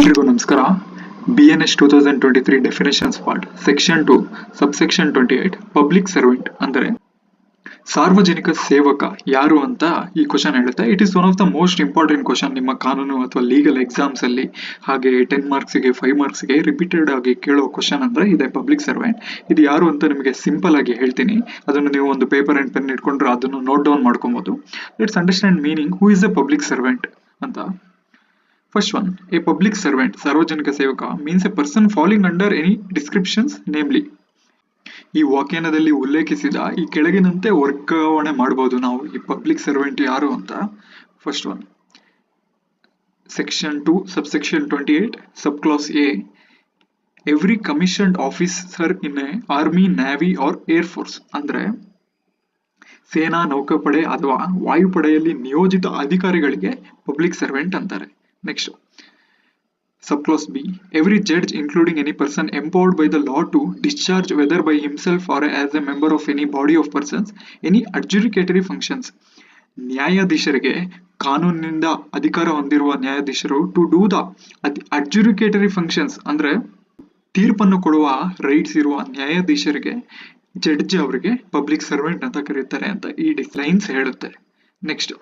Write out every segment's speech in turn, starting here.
ಎಲ್ರಿಗೂ ನಮಸ್ಕಾರ. B N S two thousand twenty three definitions part section two subsection twenty eight public servant ಅಂದರೆ ಸಾರ್ವಜನಿಕ ಸೇವಕ ಯಾರು ಅಂತ ಈ ಕ್ವಶನ್ ಹೇಳುತ್ತೆ. It is one of the most important question ನಿಮ್ಮ ಕಾನೂನು ಅಥವಾ ಲೀಗಲ್ ಎಕ್ಸಾಮ್ಸ್ ಅಲ್ಲಿ, ಹಾಗೆ ಟೆನ್ ಮಾರ್ಕ್ಸ್ಗೆ ಫೈವ್ ಮಾರ್ಕ್ಸ್ಗೆ ರಿಪೀಟೆಡ್ ಆಗಿ ಕೇಳೋ ಕ್ವಶನ್ ಅಂದ್ರೆ ಇದೆ ಪಬ್ಲಿಕ್ ಸರ್ವೆಂಟ್ ಇದು ಯಾರು ಅಂತ ನಿಮಗೆ ಸಿಂಪಲ್ ಆಗಿ ಹೇಳ್ತೀನಿ. ಅದನ್ನು ನೀವು ಒಂದು ಪೇಪರ್ ಅಂಡ್ ಪೆನ್ ಇಟ್ಕೊಂಡ್ರೆ ಅದನ್ನು ನೋಟ್ ಡೌನ್ ಮಾಡ್ಕೊಬಹುದು let's understand meaning who is a public servant ಅಂತ. First one a public servant ಸಾರ್ವಜನಿಕ ಸೇವಕ, means a person falling under any descriptions, namely ಈ ವಾಕ್ಯನದಲ್ಲಿ ಉಲ್ಲೇಖಿಸಿದ ಈ ಕೆಳಗಿನಂತೆ ವರ್ಗಾವಣೆ ಮಾಡಬಹುದು ನಾವು ಈ ಪಬ್ಲಿಕ್ ಸರ್ವೆಂಟ್ ಯಾರು ಅಂತ. First one section two subsection twenty eight sub clause A every commissioned officer in a army navy or air force ಅಂದ್ರೆ ಸೇನಾ ನೌಕಾಪಡೆ ಅಥವಾ ವಾಯುಪಡೆಯಲ್ಲಿ ನಿಯೋಜಿತ ಅಧಿಕಾರಿಗಳಿಗೆ ಪಬ್ಲಿಕ್ ಸರ್ವೆಂಟ್ ಅಂತಾರೆ. Next subclause B. Every judge, including any person empowered by the law to discharge, whether by himself or as a member of any body of persons, any adjudicatory functions. ನ್ಯಾಯಾಧೀಶರಿಗೆ ಕಾನೂನಿನಿಂದ ಅಧಿಕಾರ ಹೊಂದಿರುವ ನ್ಯಾಯಾಧೀಶರು to do the adjudicatory functions ಅಂದ್ರೆ ತೀರ್ಪನ್ನು ಕೊಡುವ rights ಇರುವ ನ್ಯಾಯಾಧೀಶರಿಗೆ ಜಡ್ಜ್ ಅವರಿಗೆ ಪಬ್ಲಿಕ್ ಸರ್ವೆಂಟ್ ಅಂತ ಕರೀತಾರೆ ಅಂತ ಈ ಡಿಫ್ಲೈನ್ಸ್ ಹೇಳುತ್ತೆ next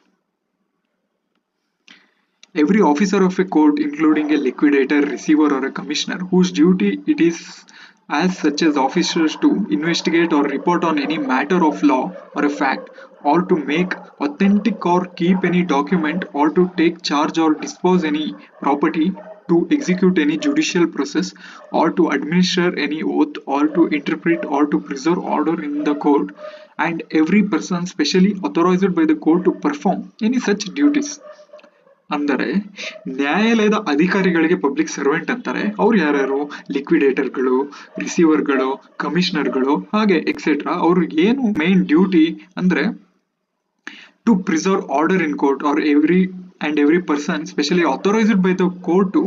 Every officer of a court, including a liquidator, receiver, or a commissioner, whose duty it is as such as officers to investigate or report on any matter of law or a fact, or to make authentic or keep any document, or to take charge or dispose any property, to execute any judicial process, or to administer any oath, or to interpret or to preserve order in the court, and every person specially authorized by the court to perform any such duties. ಅಂದರೆ ನ್ಯಾಯಾಲಯದ ಅಧಿಕಾರಿಗಳಿಗೆ public servant ಅಂತಾರೆ. ಅವ್ರು ಯಾರ್ಯಾರು? ಲಿಕ್ವಿಡೇಟರ್ಗಳು ರಿಸೀವರ್ಗಳು ಕಮಿಷನರ್ಗಳು ಹಾಗೆ etcetera ಅವ್ರ ಏನು main duty ಅಂದ್ರೆ to preserve order in court or every and every person specially authorised by the court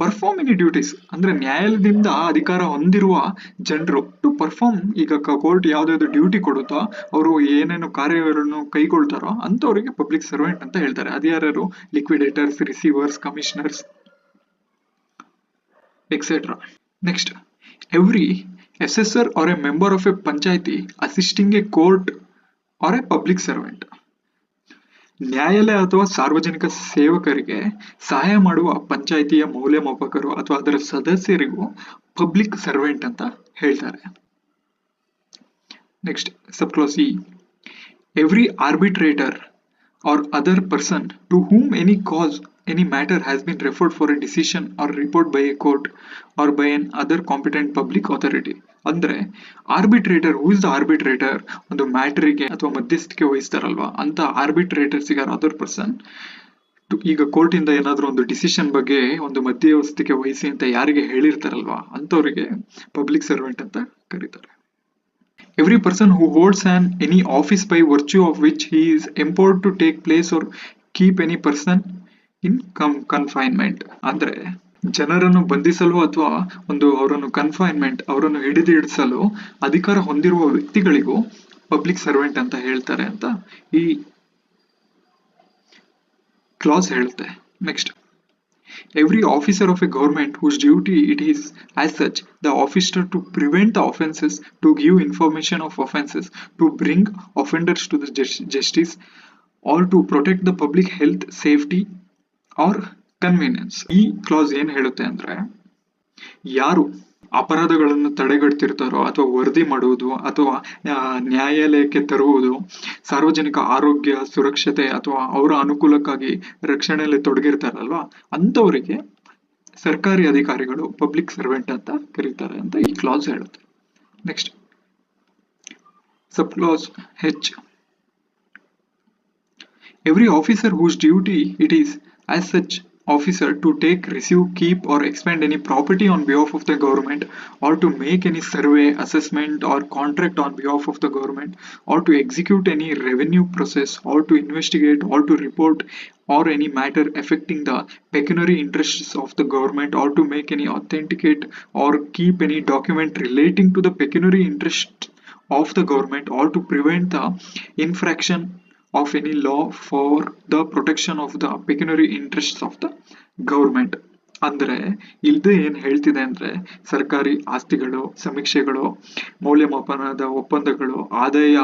perform any duties ಅಂದ್ರೆ ನ್ಯಾಯಾಲಯದಿಂದ ಅಧಿಕಾರ ಹೊಂದಿರುವ ಜನರು ಟು ಪರ್ಫಾರ್ಮ್ ಈಗ ಕೋರ್ಟ್ ಯಾವ್ದಾವ್ದು ಡ್ಯೂಟಿ ಕೊಡುತ್ತೋ, ಅವರು ಏನೇನು ಕಾರ್ಯಗಳನ್ನು ಕೈಗೊಳ್ತಾರೋ ಅಂತವರಿಗೆ ಪಬ್ಲಿಕ್ ಸರ್ವೆಂಟ್ ಅಂತ ಹೇಳ್ತಾರೆ. ಅದ್ಯಾರು liquidators receivers commissioners etcetera next every assessor or a member of a panchayat assisting a court or a public servant ನ್ಯಾಯಾಲಯ ಅಥವಾ ಸಾರ್ವಜನಿಕ ಸೇವಕರಿಗೆ ಸಹಾಯ ಮಾಡುವ ಪಂಚಾಯಿತಿಯ ಮೌಲ್ಯಮಾಪಕರು ಅಥವಾ ಅದರ ಸದಸ್ಯರಿಗೂ ಪಬ್ಲಿಕ್ ಸರ್ವೆಂಟ್ ಅಂತ ಹೇಳ್ತಾರೆ. Next subclause E. Every arbitrator or other person to whom any cause any matter has been referred for a decision or report by a court or by an other competent public authority. ಅಂದ್ರೆ arbitrator who is the arbitrator ಒಂದು ಮ್ಯಾಟ್ರಿಗೆ ಅಥವಾ ಮಧ್ಯಸ್ಥಿಕೆ ವಹಿಸ್ತಾರಲ್ವಾ? ಅಂತ ಆರ್ಬಿಟ್ರೇಟರ್ಸ್ ಈಗ other person ಈಗ court ಇಂದ ಏನಾದ್ರೂ ಒಂದು ಡಿಸಿಷನ್ ಬಗ್ಗೆ ಒಂದು ಮಧ್ಯವಸ್ಥಿಕೆ ವಹಿಸಿ ಅಂತ ಯಾರಿಗೆ ಹೇಳಿರ್ತಾರಲ್ವಾ? ಅಂತವರಿಗೆ ಪಬ್ಲಿಕ್ ಸರ್ವೆಂಟ್ ಅಂತ ಕರೀತಾರೆ. Every person who holds on any office by virtue of which he is empowered to take place or keep any person in come confinement ಅಂದ್ರೆ ಜನರನ್ನು ಬಂಧಿಸಲು ಅಥವಾ ಒಂದು ಅವರನ್ನು ಕನ್ಫೈನ್ಮೆಂಟ್ ಅವರನ್ನು ಹಿಡಿದಿಡಿಸಲು ಅಧಿಕಾರ ಹೊಂದಿರುವ ವ್ಯಕ್ತಿಗಳಿಗೂ ಪಬ್ಲಿಕ್ ಸರ್ವೆಂಟ್ ಅಂತ ಹೇಳ್ತಾರೆ ಅಂತ ಈ ಕ್ಲಾಸ್ ಹೇಳುತ್ತೆ. Next every officer of a government whose duty it is as such the officer to prevent the offences to give information of offences to bring offenders to the justice or to protect the public health safety or convenience ಈ clause ಏನ್ ಹೇಳುತ್ತೆ ಅಂದ್ರೆ, ಯಾರು ಅಪರಾಧಗಳನ್ನು ತಡೆಗಟ್ಟಿರ್ತಾರೋ ಅಥವಾ ವರದಿ ಮಾಡುವುದು ಅಥವಾ ನ್ಯಾಯಾಲಯಕ್ಕೆ ತರುವುದು ಸಾರ್ವಜನಿಕ ಆರೋಗ್ಯ, ಸುರಕ್ಷತೆ ಅಥವಾ ಅವರ ಅನುಕೂಲಕ್ಕಾಗಿ ರಕ್ಷಣೆಯಲ್ಲಿ ತೊಡಗಿರ್ತಾರಲ್ವಾ? ಅಂತವರಿಗೆ ಸರ್ಕಾರಿ ಅಧಿಕಾರಿಗಳು ಪಬ್ಲಿಕ್ ಸರ್ವೆಂಟ್ ಅಂತ ಕರೀತಾರೆ ಅಂತ ಈ ಕ್ಲಾಸ್ ಹೇಳುತ್ತೆ. Next sub clause H every officer whose duty it is as such officer to take receive keep or expend any property on behalf of the government or to make any survey assessment or contract on behalf of the government or to execute any revenue process or to investigate or to report or any matter affecting the pecuniary interests of the government or to make any authenticate or keep any document relating to the pecuniary interest of the government or to prevent the infraction of any law for the protection of the pecuniary interests of the government. ಅಂದ್ರೆ ಇಲ್ಲದೆ ಏನ್ ಹೇಳ್ತಿದೆ ಅಂದ್ರೆ, ಸರ್ಕಾರಿ ಆಸ್ತಿಗಳು, ಸಮೀಕ್ಷೆಗಳು, ಮೌಲ್ಯಮಾಪನದ ಒಪ್ಪಂದಗಳು, ಆದಾಯ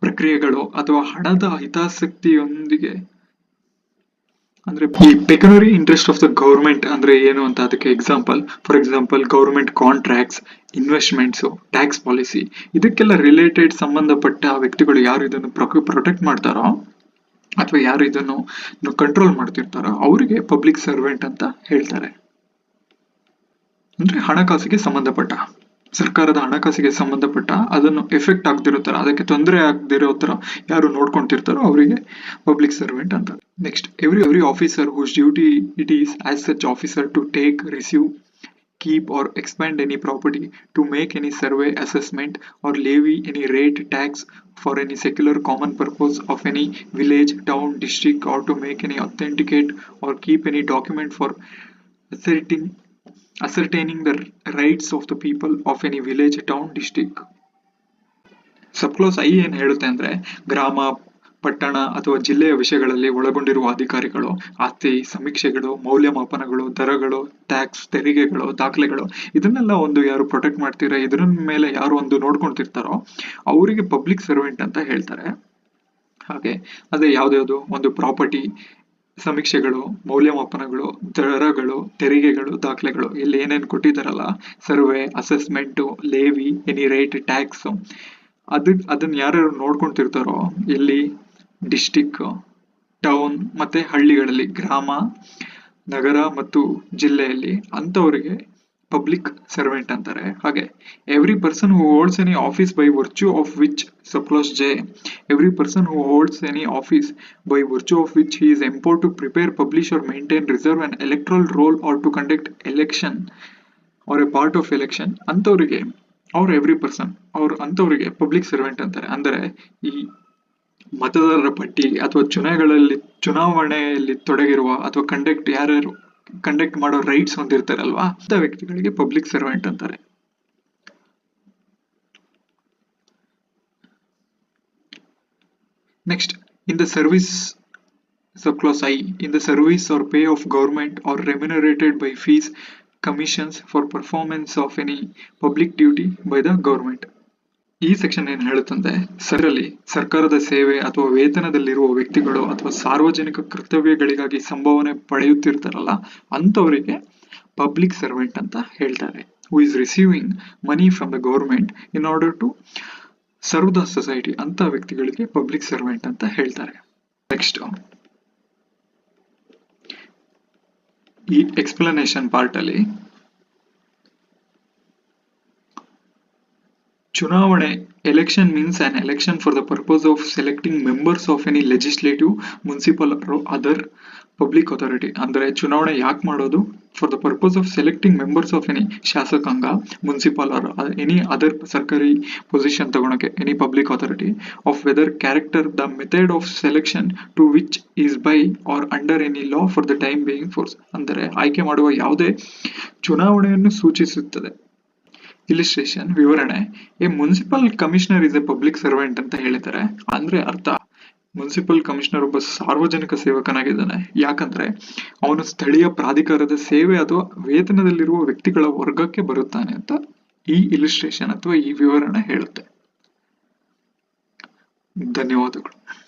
ಪ್ರಕ್ರಿಯೆಗಳು ಅಥವಾ ಹಣದ ಹಿತಾಸಕ್ತಿಯೊಂದಿಗೆ ಅಂದ್ರೆ ಈ pecuniary interest of the government ಅಂದ್ರೆ ಏನು ಅಂತ ಅದಕ್ಕೆ example for example government contracts investments tax policy ಇದಕ್ಕೆಲ್ಲ ರಿಲೇಟೆಡ್ ಸಂಬಂಧಪಟ್ಟ ವ್ಯಕ್ತಿಗಳು ಯಾರು ಇದನ್ನು ಪ್ರೊಟೆಕ್ಟ್ ಮಾಡ್ತಾರೋ ಅಥವಾ ಯಾರು ಇದನ್ನು ಕಂಟ್ರೋಲ್ ಮಾಡ್ತಿರ್ತಾರೋ ಅವರಿಗೆ ಪಬ್ಲಿಕ್ ಸರ್ವೆಂಟ್ ಅಂತ ಹೇಳ್ತಾರೆ. ಅಂದ್ರೆ ಹಣಕಾಸಿಗೆ ಸಂಬಂಧಪಟ್ಟ, ಸರ್ಕಾರದ ಹಣಕಾಸಿಗೆ ಸಂಬಂಧಪಟ್ಟ ಅದನ್ನು ಎಫೆಕ್ಟ್ ಆಗ್ದಿರೋ ತರ ಅದಕ್ಕೆ ತೊಂದರೆ ಆಗದಿರೋ ತರ ಯಾರು ನೋಡ್ಕೊಂತಿರ್ತಾರೋ ಅವರಿಗೆ ಪಬ್ಲಿಕ್ ಸರ್ವೆಂಟ್ ಅಂತ. Next every every officer whose duty it is as such officer to take receive keep or expand any property, to make any survey, assessment, or levy any rate, tax for any secular common purpose of any village, town, district, or to make any authenticate or keep any document for asserting ascertaining the rights of the people of any village, town, district. Subclause I ಏನ್ ಹೇಳುತ್ತೆ ಅಂದ್ರೆ ಗ್ರಾಮ ಪಟ್ಟಣ ಅಥವಾ ಜಿಲ್ಲೆಯ ವಿಷಯಗಳಲ್ಲಿ ಒಳಗೊಂಡಿರುವ ಅಧಿಕಾರಿಗಳು, ಆಸ್ತಿ, ಸಮೀಕ್ಷೆಗಳು, ಮೌಲ್ಯಮಾಪನಗಳು, ದರಗಳು ಟ್ಯಾಕ್ಸ್ ತೆರಿಗೆಗಳು, ದಾಖಲೆಗಳು, ಇದನ್ನೆಲ್ಲ ಒಂದು ಯಾರು ಪ್ರೊಟೆಕ್ಟ್ ಮಾಡ್ತೀರಾ, ಇದ್ರ ಮೇಲೆ ಯಾರು ಒಂದು ನೋಡ್ಕೊಂತಿರ್ತಾರೋ ಅವರಿಗೆ ಪಬ್ಲಿಕ್ ಸರ್ವೆಂಟ್ ಅಂತ ಹೇಳ್ತಾರೆ. ಹಾಗೆ, ಅದೇ ಯಾವ್ದ್ಯಾವುದು ಒಂದು ಪ್ರಾಪರ್ಟಿ ಸಮೀಕ್ಷೆಗಳು, ಮೌಲ್ಯಮಾಪನಗಳು, ದರಗಳು, ತೆರಿಗೆಗಳು, ದಾಖಲೆಗಳು, ಇಲ್ಲಿ ಏನೇನು ಕೊಟ್ಟಿದ್ದಾರಲ್ಲ survey assessment levy any rate tax ಅದು, ಅದನ್ನ ಯಾರ್ಯಾರು ನೋಡ್ಕೊಂತಿರ್ತಾರೋ ಎಲ್ಲಿ ಡಿಸ್ಟಿಕ್, ಟೌನ್ ಮತ್ತೆ ಹಳ್ಳಿಗಳಲ್ಲಿ ಗ್ರಾಮ, ನಗರ ಮತ್ತು ಜಿಲ್ಲೆಯಲ್ಲಿ ಅಂಥವರಿಗೆ ಪಬ್ಲಿಕ್ ಸರ್ವೆಂಟ್ ಅಂತಾರೆ. ಹಾಗೆ every person who holds any office by virtue of which subclause J every person who holds any office by virtue of which he is empowered to prepare publish or maintain reserve and electoral roll or to conduct election or a part of election ಅಂಥವರಿಗೆ ಅವ್ರ every person ಅವ್ರ ಅಂಥವರಿಗೆ public servant ಅಂತಾರೆ. ಅಂದರೆ ಈ ಮತದಾರರ ಪಟ್ಟಿ ಅಥವಾ ಚುನಾವಣೆಗಳಲ್ಲಿ, ಚುನಾವಣೆಯಲ್ಲಿ ತೊಡಗಿರುವ ಅಥವಾ ಕಂಡಕ್ಟ್ ಯಾರ್ಯಾರು ಕಂಡಕ್ಟ್ ಮಾಡೋ ರೈಟ್ಸ್ ಹೊಂದಿರ್ತಾರಲ್ವಾ, ಅಂತ ವ್ಯಕ್ತಿಗಳಿಗೆ ಪಬ್ಲಿಕ್ ಸರ್ವೆಂಟ್ ಅಂತಾರೆ. Next in the service sub clause I in the service or pay of government or remunerated by fees commissions for performance of any public duty by the government ಈ section ಏನ್ ಹೇಳುತ್ತಂದ್ರೆ ಸರಲ್ಲಿ ಸರ್ಕಾರದ ಸೇವೆ ಅಥವಾ ವೇತನದಲ್ಲಿರುವ ವ್ಯಕ್ತಿಗಳು ಅಥವಾ ಸಾರ್ವಜನಿಕ ಕರ್ತವ್ಯಗಳಿಗಾಗಿ ಸಂಭಾವನೆ ಪಡೆಯುತ್ತಿರ್ತಾರಲ್ಲ, ಅಂಥವರಿಗೆ ಪಬ್ಲಿಕ್ ಸರ್ವೆಂಟ್ ಅಂತ ಹೇಳ್ತಾರೆ. Who is receiving money from the government in order to serve the society ಅಂತ ವ್ಯಕ್ತಿಗಳಿಗೆ ಪಬ್ಲಿಕ್ ಸರ್ವೆಂಟ್ ಅಂತ ಹೇಳ್ತಾರೆ. ನೆಕ್ಸ್ಟ್ ಈ ಎಕ್ಸ್ಪ್ಲನೇಷನ್ ಪಾರ್ಟ್ ಚುನಾವಣೆ election means an election for the purpose of selecting members of any legislative municipal other public authority ಅಂದರೆ ಚುನಾವಣೆ ಯಾಕೆ ಮಾಡೋದು? For the purpose of selecting members of any ಶಾಸಕಾಂಗ ಮುನ್ಸಿಪಲ್ ಆರ್ ಎನಿ ಅದರ್ ಸರ್ಕಾರಿ position ತಗೊಳಕ್ಕೆ any public authority of whether character the method of selection to which is by or under any law for the time being force ಅಂದರೆ ಆಯ್ಕೆ ಮಾಡುವ ಯಾವುದೇ ಚುನಾವಣೆಯನ್ನು ಸೂಚಿಸುತ್ತದೆ. Illustration ವಿವರಣೆ. A municipal commissioner is a public servant ಅಂತ ಹೇಳಿದ್ದಾರೆ. ಅಂದ್ರೆ ಅರ್ಥ. ಮುನ್ಸಿಪಲ್ ಕಮಿಷನರ್ ಒಬ್ಬ ಸಾರ್ವಜನಿಕ ಸೇವಕನಾಗಿದ್ದಾನೆ. ಯಾಕಂದ್ರೆ ಅವನು ಸ್ಥಳೀಯ ಪ್ರಾಧಿಕಾರದ ಸೇವೆ ಅಥವಾ ವೇತನದಲ್ಲಿರುವ ವ್ಯಕ್ತಿಗಳ ವರ್ಗಕ್ಕೆ ಬರುತ್ತಾನೆ ಅಂತ ಈ ಇಲಿಸ್ಟ್ರೇಷನ್ ಅಥವಾ ಈ ವಿವರಣೆ ಹೇಳುತ್ತೆ. ಧನ್ಯವಾದಗಳು.